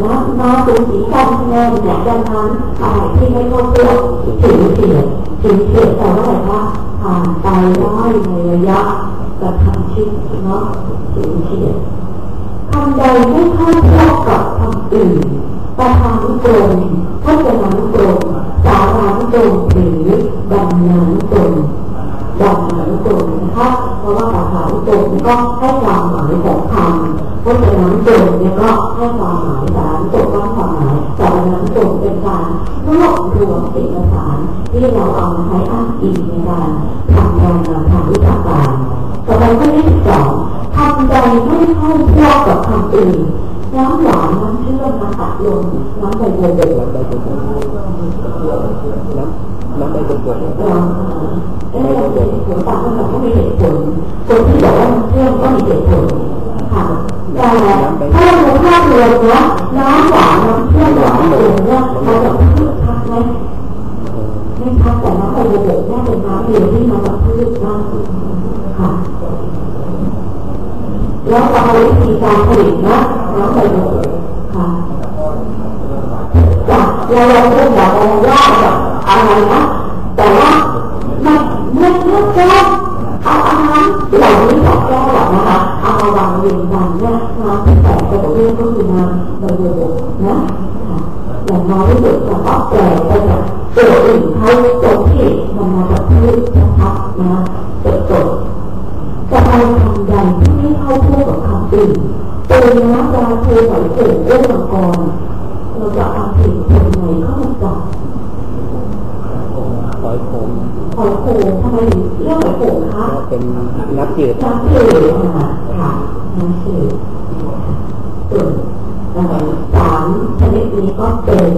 นะมาสูสีกันแน่เนี่ยดังนั้นอะไรที่ไม่เข้าเรื่องถึงเสียถึงเสียแต่ว่าอะไรว่าผ่านไปได้ในระยะกระทันชิดเนาะถึงเสียคำใดไม่เข้าเทียบกับคำอื่นประธานตรงพจนานุกรมสารานุกรมหรือบรรณานุกรมดังนั้นตรงนะคะเพราะว่าภาษาตรงก็ให้ความหมายของคำ เพราะฉะนั้นตรงเนี่ยก็ให้ความหมายสารตรงก็ความหมายแต่นั้นตรงเป็นการรวบรวมเอกสารที่เราเอามาใช้อ้างอิงในการทำงานทางวิชาการต่อไปข้อที่สิบสองคำใดไม่เข้าเทียบกับคำอื่นน้ำหวานน้ำเชื่อมน้ำตัดลมน้ำใบบัวบกน้ำใบบัวบกน้ำน้ำใบบัวบกเออเหตุผลต่างกันก็มีเหตุผลคนที่บอกว่าเชื่อมก็มีเหตุผล แปลไปจากตัวอื่นเขาตรงที่มันมาจากพืชนะครับนะจดจดจะเอาคำใดที่ไม่เข้าพูดกับคำอื่นตัวน้ำปลาเทหอยเก่งเรื่องมังกรเราจะเอาสิ่งคนไหนเข้ามาจับหอยโขงหอยโขงทำไมเรื่องหอยโขงคะเป็นนักจืดนักจืดค่ะค่ะนักจืดส่วนสามชนิดนี้ก็เป็น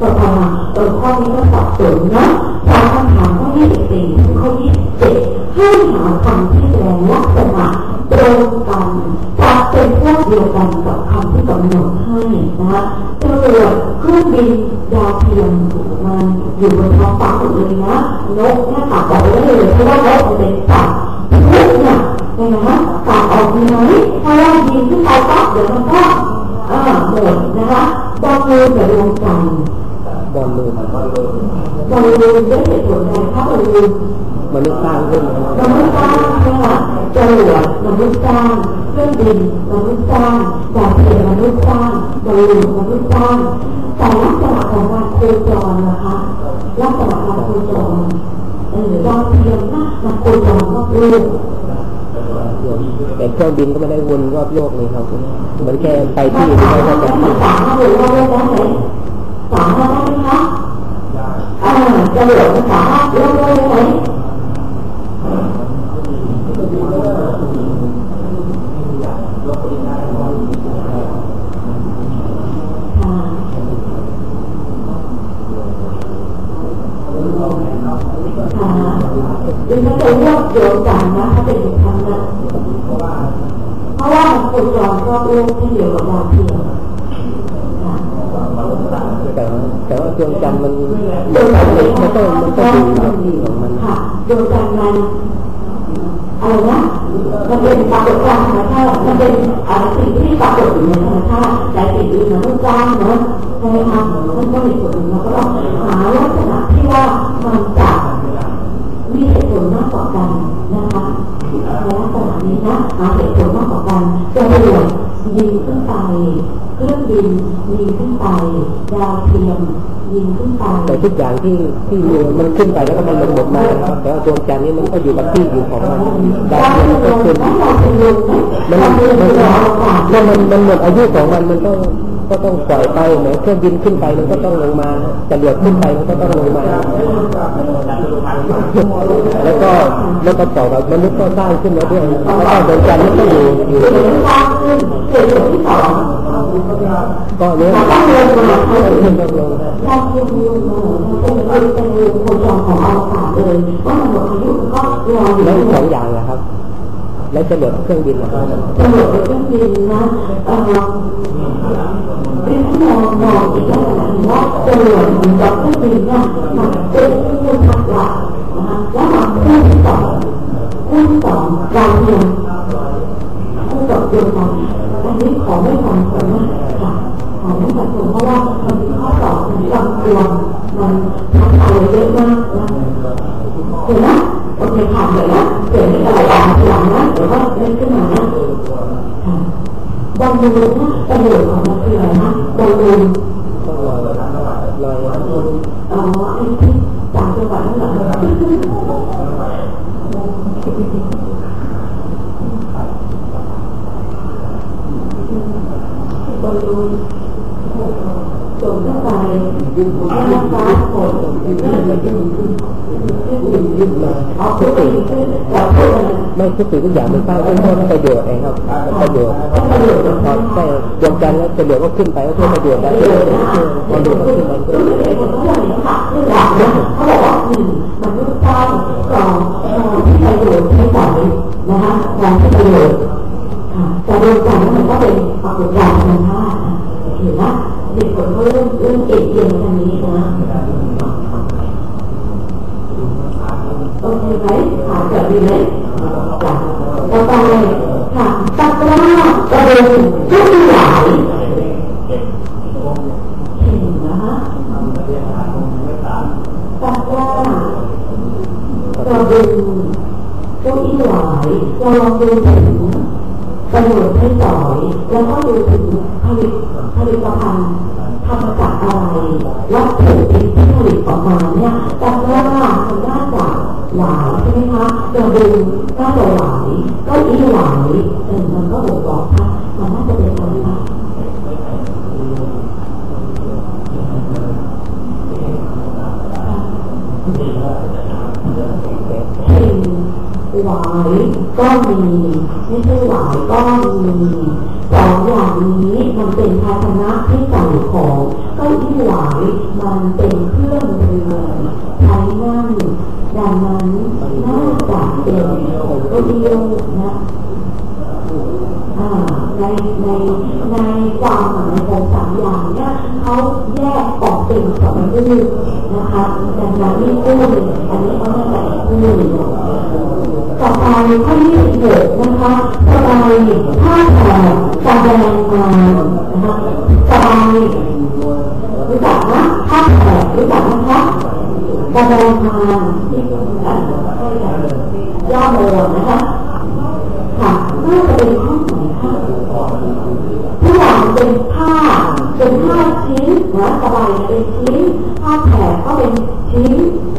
ต่อมาตัวข้อนี้ก็สับสนนะตามคำถามข้อที่สิบสี่ถึงข้อที่สิบเจ็ดให้หาคำที่แสดงลักษณะตรงกันจะเป็นพวกเดียวกันกับคำที่กำหนดให้นะจรวดเครื่องบินดาวเทียมมันอยู่บนท้องฟ้าหมดเลยนะนกเนี่ยตัดอกไปเลยเพราะว่านกมันเป็นสัตว์ทุกเนี่ยนะคะตัดออกไหมเพราะว่ายิงขึ้นไปปั๊บเดี๋ยวมันก็หมดนะคะ บอลลูนกับดวงจันทร์บอลลูนบอลลูนด้วยเหตุผลอะไรครับบอลลูนมนุษย์สร้างขึ้นมนุษย์สร้างนะคะจรวดมนุษย์สร้างเครื่องบินมนุษย์สร้างดาวเทียมมนุษย์สร้างบอลลูนมนุษย์สร้างแต่ลักษณะของการโคจรนะคะลักษณะการโคจรเออดาวเทียมนะมันโคจรรอบโลก แต่เครื่องบินก็ไม่ได้วนรอบโลกเลยครับมันแค่ไปที่ที่เขาจะไปสามารถวนรอบโลกได้ไหมสามารถได้ไหมคะอ่าจะเหลือสามรอบโลกได้ไหม ร์มันดวงจันทร์มันก็มันก็ดีของมันค่ะโดวงจันทร์มันอะไรนะมันเป็นปรากฏการณ์ธรรมชาติมันเป็นสิ่งที่ปรากฏอยู่ในธรรมชาติแต่สิ่งอื่นมันต้องจ้างเนาะใช่ไหมคะมันก็มีส่วนหนึ่งเราก็ต้องหาลักษณะที่ว่ามันจะมีเหตุผลมากกว่ากันนะคะในลักษณะนี้นะหาเหตุผลมากกว่ากันจรวดยิงขึ้นไป เครื่องบินยิงขึ้นไปดาวเทียมยิงขึ้นไปแต่ทุกอย่างที่ที่มันขึ้นไปแล้วก็มันลงหมดมาแต่ว่าดวงจันทร์นี้มันก็อยู่กับที่อยู่ของมันดาวเทียมมันก็ขึ้นมันมันมันมันหมดอายุของมันมันก็ก็ต้องปล่อยไปเหมือนเครื่องบินขึ้นไปมันก็ต้องลงมาจะเลือดขึ้นไปมันก็ต้องลงมา แล้วก็แล้วก็ต่อแบบมนุษย์ก็สร้างขึ้นมาด้วยแล้วก็ดวงจันทร์ก็อยู่อยู่ ก็เนี้ยต้องลงมาต้องลงมาต้องลงมาต้องลงมาต้องลงคนจองของอวกาศเลยว่ามันหมดอายุก็รออยู่แล้วสองอย่างนะครับ แล้วจะหลดเครื่องบินนะครับจะหลดเครื่องบินนะเอ่อเป็นมองมองอีกแล้วว่าจะหลดกับเครื่องบินเนี่ยมันเป็นผู้ทักหลักนะคะแล้วมันคู่ที่สองคู่ที่สองดาวเทียมคู่กับดวงจันทร์อันนี้ขอไม่ฟัง ขอไม่ฟังคนเพราะว่ามันมีข้อสอบมันจำตัวมันทักทายเยอะมากนะเห็นไหมโอเคผ่านเลยนะเกิดอะไรอ่านทีหลังนะหรือว่าเล่นขึ้นมานะบอลลูนนะประโยชน์ของมันคืออะไรนะบอลลูนต้อ ไรไม่ทุกสิ่งทุกอย่างมันสร้างขึ้นเพื่อประโยชน์เองครับประโยชน์พอใช่ดวงจันแล้วประโยชน์ก็ขึ้นไปก็เพื่อประโยชน์แล้วเพื่อพอดูมันขึ้นมันก็เขาบอกว่าหนึ่งมันต้องสร้างกรองที่ประโยชน์ให้ต่อนนะคะกรองที่ประโยชน์ค่ะแต่ดวงจันทร์มันก็เป็นปรากฏการณ์ธรรมชาติเห็นไหมเด็กคนเขาเริ่มเริ่มเอ็นเอียงทางนี้นะโอเคไหมค่ะเกิดดีไหมจ้ะต่อไปค่ะตักร้าประเด็นผู้ใหญ่เห็นนะคะตักร้าประเด็นผู้อีหลาย เราลองดูถึงประโยชน์ให้ต่อย แล้วก็ดูถึงผลิตผลิตภัณฑ์ทำมาจากอะไรวัตถุดิบที่ผลิตออกมาเนี่ยตักร้ามันน่าจะหลายใช่ไหมคะเราดูน่าจะหลายก็อีหลายเออมันก็บอกบอกค่ะมันน่าจะเป็นอะไรคะ เห็นหวาย ก็มีไม่ใช่หวายก็มีสองอย่างนี้มันเป็นภาชนะที่ใส่ของเก้าอี้หวายมันเป็นเครื่องเรือใช้นั่งดังนั้นน่าจะเป็นเก้าอี้นะในในในความหมายของสามอย่างเนี่ยเขาแยกออกเป็นสองรูปนะคะดังนั้นนี่คู่หนึ่งอันนี้เขาจะแต่คู่หนึ่ง ต่อไปข้อที่สิบหกนะคะสบายผ้าแผ่แสดงมานะคะสบายรู้จักนะผ้าแผ่รู้จักนะคะแสดงมานย่อโมนะคะค่ะน่าจะเป็นข้อไหนคะทุกอย่างเป็นผ้าเป็นผ้าชิ้นนะสบายเป็นชิ้นผ้าแผ่ก็เป็นชิ้น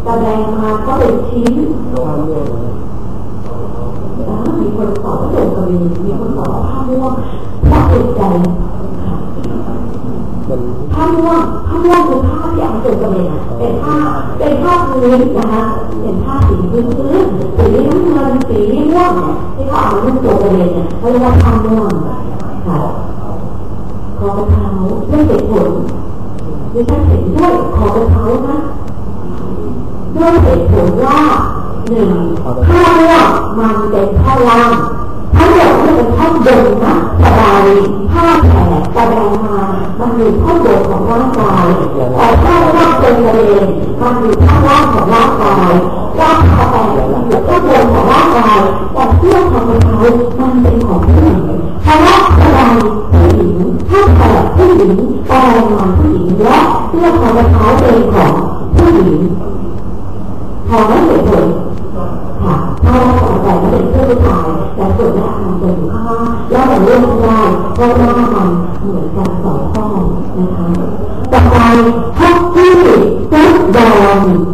แสดงมาก็เป็นชิ้น มีคนตอบว่าโดนกระบี่มีคนตอบว่าผ้าม่วงผ้าติดใจ มัน ผ้าม่วงผ้าม่วงคือผ้าที่เอาโดนกระบี่เป็นผ้า เป็นผ้าพื้นนะคะเป็นผ้าสีพื้นพื้นสีน้ำเงินสีม่วงที่เขาเอาลูกโดนกระบี่เนี่ยเขาเรียกว่าผ้าม่วงค่ะคอกระเท้าด้วยเหตุผลดิฉันเห็นด้วยคอกระเท้านะด้วยเหตุผลว่าหนึ่งผ้าม่วมันเป็นผ้าล่างทั้งหมดที่เป็นผ้าบนนะสบายผ้าแผ่กระแดงมามันอยู่ข้างบนของร่างกายแต่ผ้า เป็นกระเด็นมันอยู่ข้างล่างของร่างกายร่างกายอยู่ข้างบนของร่างกายแต่เสื้อของเขามันเป็นของผู้หญิงเพราะว่าสบายผู้หญิงผ้าแผ่ผู้หญิงกระแดงมาผู้หญิงและเสื้อของเขาเป็นของผู้หญิงพอไม่เหตุผลค่ะถ้าเราสนใจว่าเป็นเพื่อนผู้ชายแต่ส่วนแรกมันจะอยู่ข้างล่างแล้วมันเลือกไม่ได้เพราะว่ามันเหมือนกันสอง บ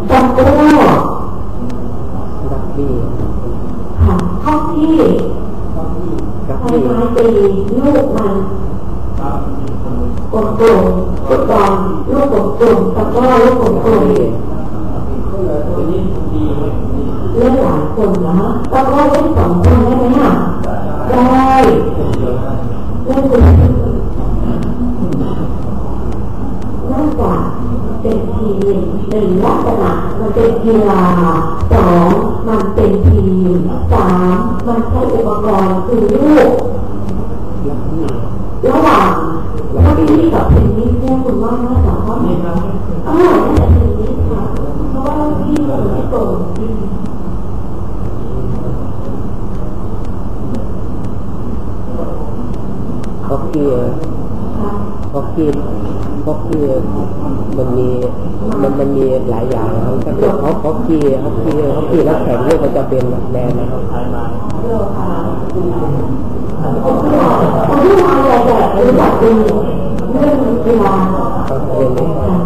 มันเป็นกีฬาสองมันเป็นทีมสามมันใช้อุปกรณ์คือลูก รักบี้ ระหว่างลักบี้กับเทนนิสเนี่ยคุณว่าน่าจะข้อไหนคะอ่าน่าจะเทนนิสค่ะเพราะว่าลักบี้มันไม่ตรง เขา อกกี้ ฮอกกี้ฮอกกี้มันมีมันมันมีหลายอย่างครับถ้าเกิดฮอกฮอกกี้ฮอกกี้ฮอกกี้แล้วแข็งเรื่องมันจะเป็นแมนนะครับคนที่มาใหญ่ๆรู้จักดีเรื่องกีฬา ก็เป็นเลยครับ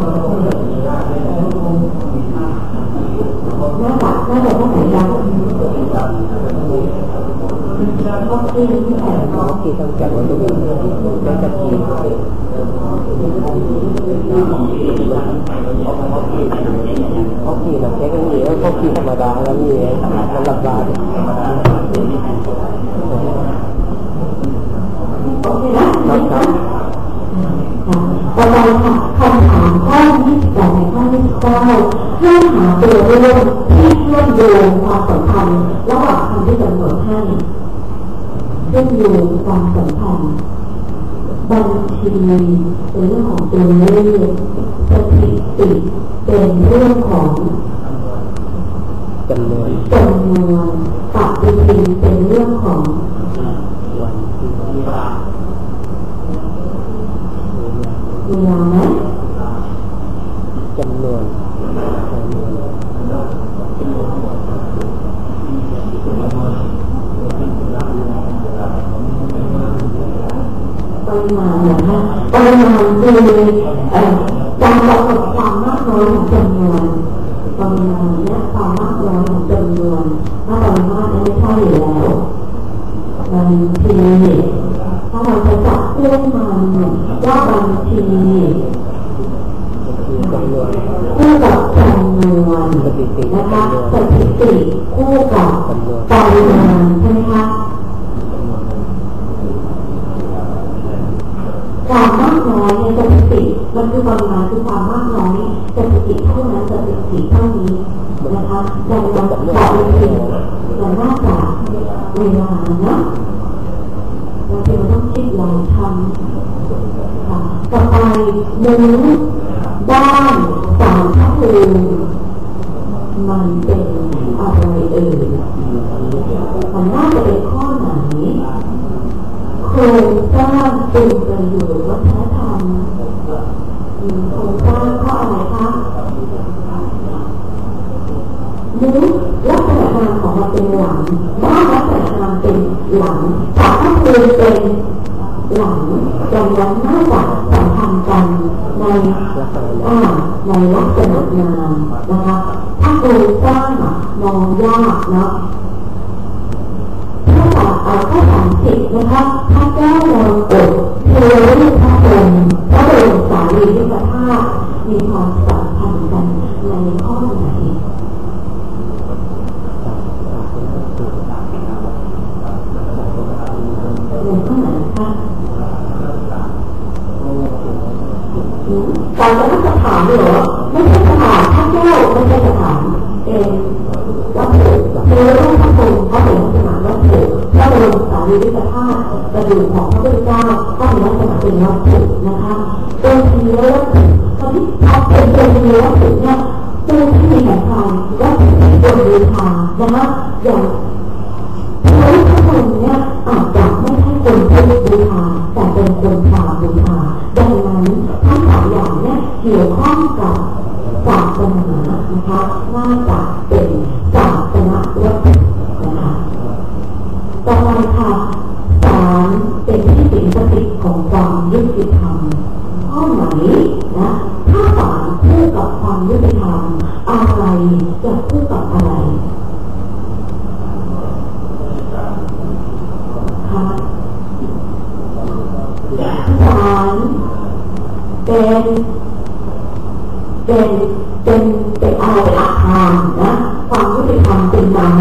น่าจะน่าจะต้องไหนยังก็ที่ที่แข่ง ฮอกกี้ต้องจัดวันทุกวันแล้วจะทีฮอกกี้นะแค่นี้แล้วฮอกกี้ธรรมดาแล้วมีมันลับบา โอเคนะ ครับ ต่อไป คำถามข้อที่แปดข้อที่เก้าให้หาตัวเรื่องที่เชื่อมโยงความสัมพันธ์ระหว่างคำที่กำหนดให้เชื่อมโยงความสัมพันธ์บัญชีเป็นเรื่องของตัวเลขสถิติเป็นเรื่องของจำนวนจำนวนปฏิทินเป็นเรื่องของวันที่ เวลาไหม จำนวน ปริมาณนะคะปริมาณคือเอ่อการกำหนดความมากน้อยของจำนวนปริมาณเนี่ยความมากน้อยของจำนวนถ้าปริมาณเนี่ยไม่ใช่อยู่แล้ว บางทีถ้าเราจะจับเครื่องมันว่าบางทีคู่กับจำนวนนะคะสถิติคู่กับปริมาณใช่ไหมคะความมากน้อยในสถิติมันคือปริมาณคือความมากน้อยสถิติเท่านั้นสถิติเท่านี้นะคะดังนั้นบอกจริงๆมันน่าจะเวลานะเราูมันเป็นอะไรเอ่ยมันน่าจะเป็นข้อไหนโครงสร้างเป็นประโยชน์วัฒนธรรมโครงสร้างข้ออะไรคะมุ้งลักษณะงานของมันเป็นหลังบ้านลักษณะงานเป็นหลังสารพระภูมิเป็นหลังดังนั้นน่าจะสัมพันธ์กัน อ่าในลักษณะงานนะคะถ้าโครงสร้างอะมองยากเนาะถ้าจากเอาข้อสามสิบนะคะถ้าแก้วมองอกเทวรูปพระพรหมพระบรมสารีริกธาตุมีความสัม กระดูกของพระพุทธเจ้าก็เป็นลักษณะเป็นวัตถุนะคะเป็นเทววัตถุตอนที่เอาเป็นเป็นเทววัตถุเนี่ยตัวที่มีของใครวัตถุที่ควรบูชานะคะอย่าง